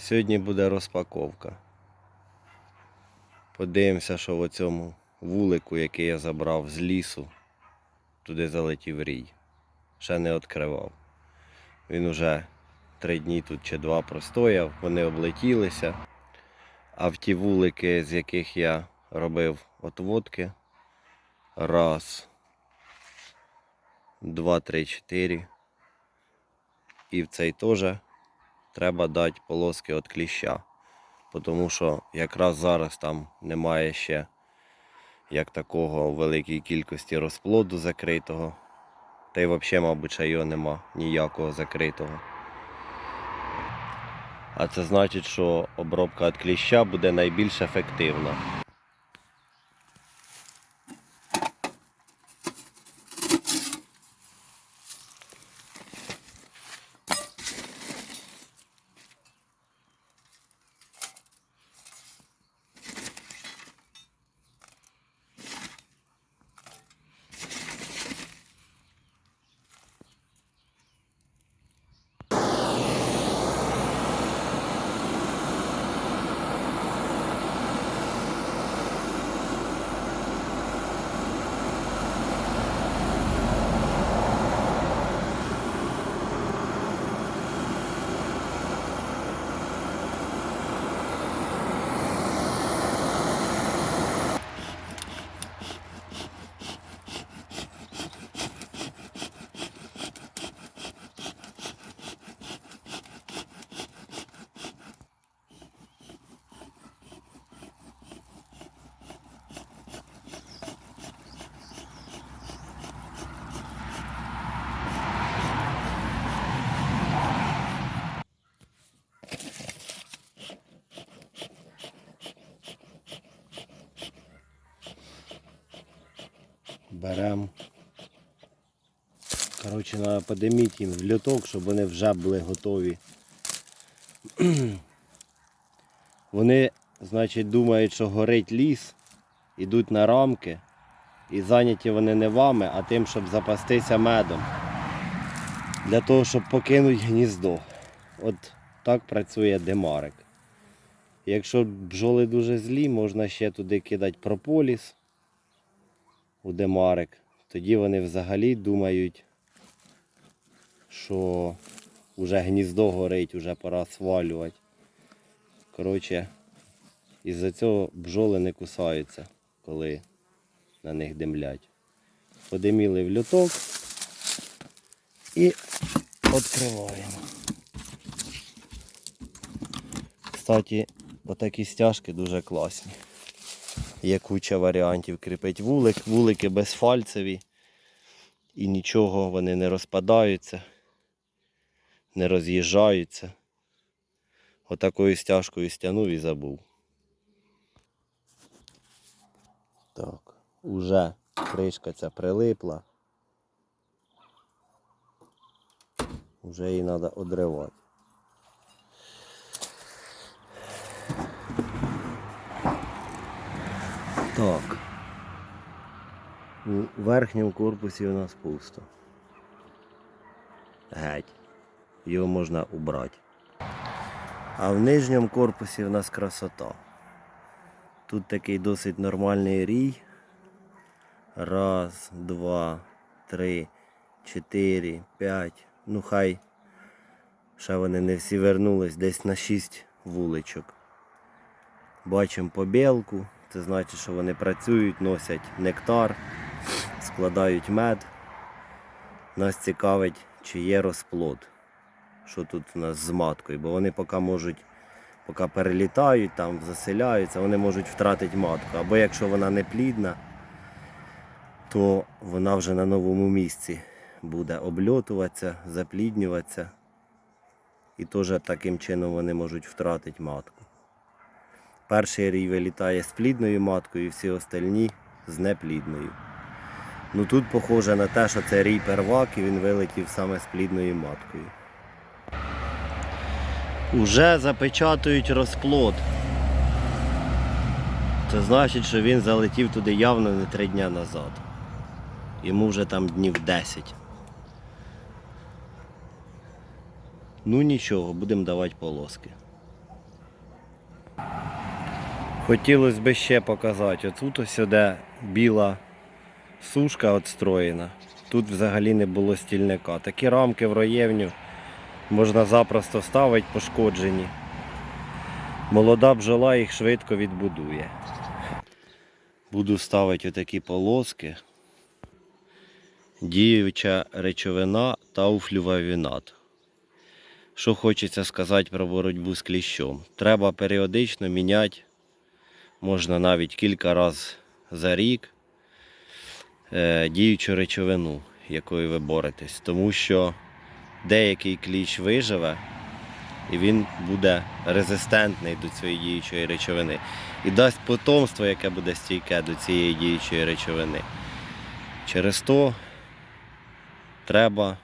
Сьогодні буде розпаковка. Подивимося, що в цьому вулику, який я забрав з лісу, туди залетів рій. Ще не відкривав. Він уже три дні тут чи два простояв, вони облетілися. А в ті вулики, з яких я робив отводки, раз, два, три, чотири. І в цей теж треба дати полоски від кліща. Тому що якраз зараз там немає ще як такого великої кількості розплоду закритого. Та й взагалі, мабуть, ще його нема ніякого закритого. А це значить, що обробка від кліща буде найбільш ефективна. Беремо. Коротше, треба подиміти їм в люток, щоб вони вже були готові. Вони, значить, думають, що горить ліс, ідуть на рамки і зайняті вони не вами, а тим, щоб запастися медом. Для того, щоб покинути гніздо. От так працює демарик. Якщо бджоли дуже злі, можна ще туди кидати прополіс у демарик. Тоді вони взагалі думають, що вже гніздо горить, вже пора свалювати. Коротше, із-за цього бджоли не кусаються, коли на них димлять. Подиміли в люток і відкриваємо. Кстати, отакі стяжки дуже класні. Є куча варіантів кріпить вулик, вулики безфальцеві і нічого вони не розпадаються, не роз'їжджаються. Отакою стяжкою стягнув і забув. Так, уже кришка ця прилипла. Уже її треба одривати. Так. У верхньому корпусі у нас пусто. Геть. Його можна убрати. А в нижньому корпусі у нас красота. Тут такий досить нормальний рій. Раз, два, три, чотири, п'ять. Ну хай. Ще вони не всі вернулись десь на шість вуличок. Бачимо побілку. Це значить, що вони працюють, носять нектар, складають мед. Нас цікавить, чи є розплод. Що тут у нас з маткою, бо вони поки можуть, поки перелітають, там заселяються, вони можуть втратити матку. Або якщо вона не плідна, то вона вже на новому місці буде обльотуватися, запліднюватися. І теж таким чином вони можуть втратити матку. Перший рій вилітає з плідною маткою, всі остальні з неплідною. Ну тут похоже на те, що це рій первак і він вилетів саме з плідною маткою. Уже запечатують розплод. Це значить, що він залетів туди явно не три дня назад. Йому вже там днів 10. Ну нічого, будемо давати полоски. Хотілося б ще показати. Отут ось де біла сушка отстроєна. Тут взагалі не було стільника. Такі рамки в роєвню можна запросто ставити пошкоджені. Молода бджола їх швидко відбудує. Буду ставити отакі полоски. Діюча речовина та уфлювавінат. Що хочеться сказати про боротьбу з кліщом. Треба періодично міняти, можна навіть кілька разів за рік, е, діючу речовину, якою ви боретесь. Тому що деякий кліщ виживе і він буде резистентний до цієї діючої речовини. І дасть потомство, яке буде стійке до цієї діючої речовини. Через то треба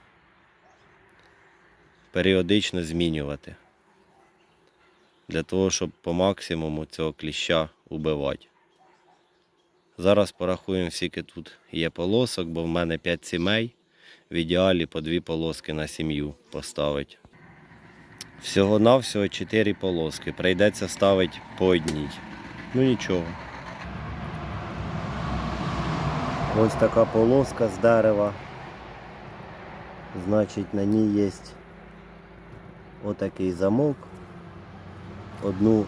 періодично змінювати. Для того, щоб по максимуму цього кліща убивати. Зараз порахуємо, скільки тут є полосок, бо в мене 5 сімей. В ідеалі по 2 полоски на сім'ю поставити. Всього-навсього 4 полоски. Прийдеться ставити по одній. Ну нічого. Ось така полоска з дерева. Значить, на ній є отакий замок. Одну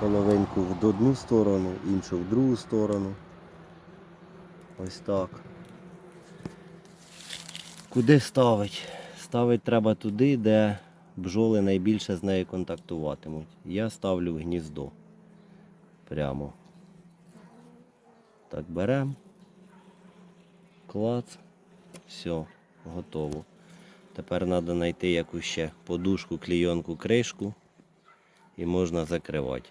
половинку в одну сторону, іншу в другу сторону. Ось так. Куди ставить? Ставить треба туди, де бджоли найбільше з нею контактуватимуть. Я ставлю в гніздо. Прямо. Так, беремо. Клац. Все, готово. Тепер треба знайти якусь ще подушку, клійонку, кришку і можна закривати.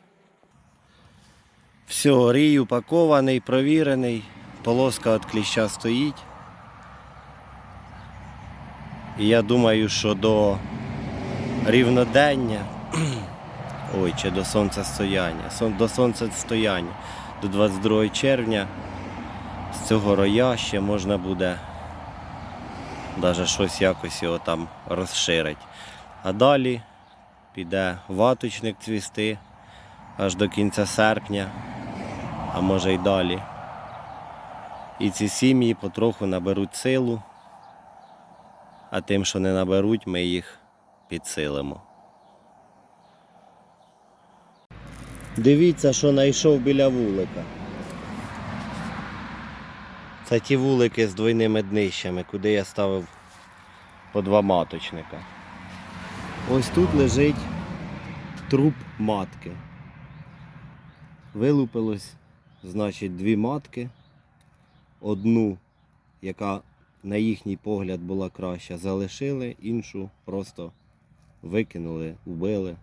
Все, рій упакований, провірений, полоска від кліща стоїть. І я думаю, що до рівнодення, ой, чи до сонцестояння, сон- до сонцестояння, до 22 червня з цього роя ще можна буде навіть щось якось його там розширить. А далі піде ваточник цвісти аж до кінця серпня, а може й далі. І ці сім'ї потроху наберуть силу, а тим, що не наберуть, ми їх підсилимо. Дивіться, що знайшов біля вулика. Це ті вулики з двойними днищами, куди я ставив по два маточника. Ось тут лежить труп матки. Вилупилось, значить, дві матки. Одну, яка на їхній погляд була краща, залишили, іншу просто викинули, вбили.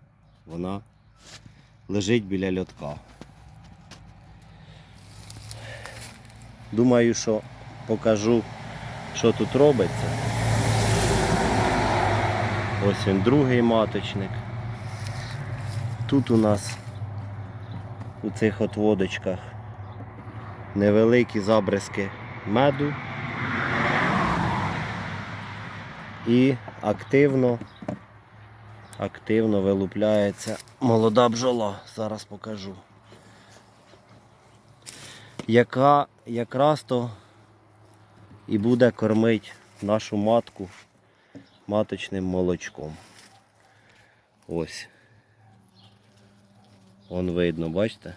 Вона лежить біля льотка. Думаю, що покажу, що тут робиться. Ось він другий маточник. Тут у нас у цих от водочках невеликі забризки меду і активно, активно вилупляється молода бджола. Зараз покажу. Яка якраз то і буде кормити нашу матку маточним молочком. Ось. Вон видно, бачите?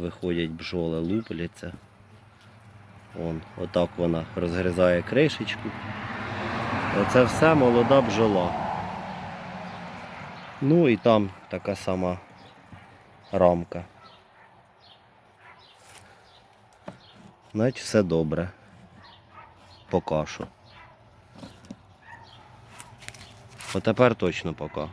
Виходять бджоли, лупляться. Вон, отак вона розгризає кришечку. Оце все молода бджола. Ну і там така сама рамка. Значить все добре. Поки що. Отепер точно пока.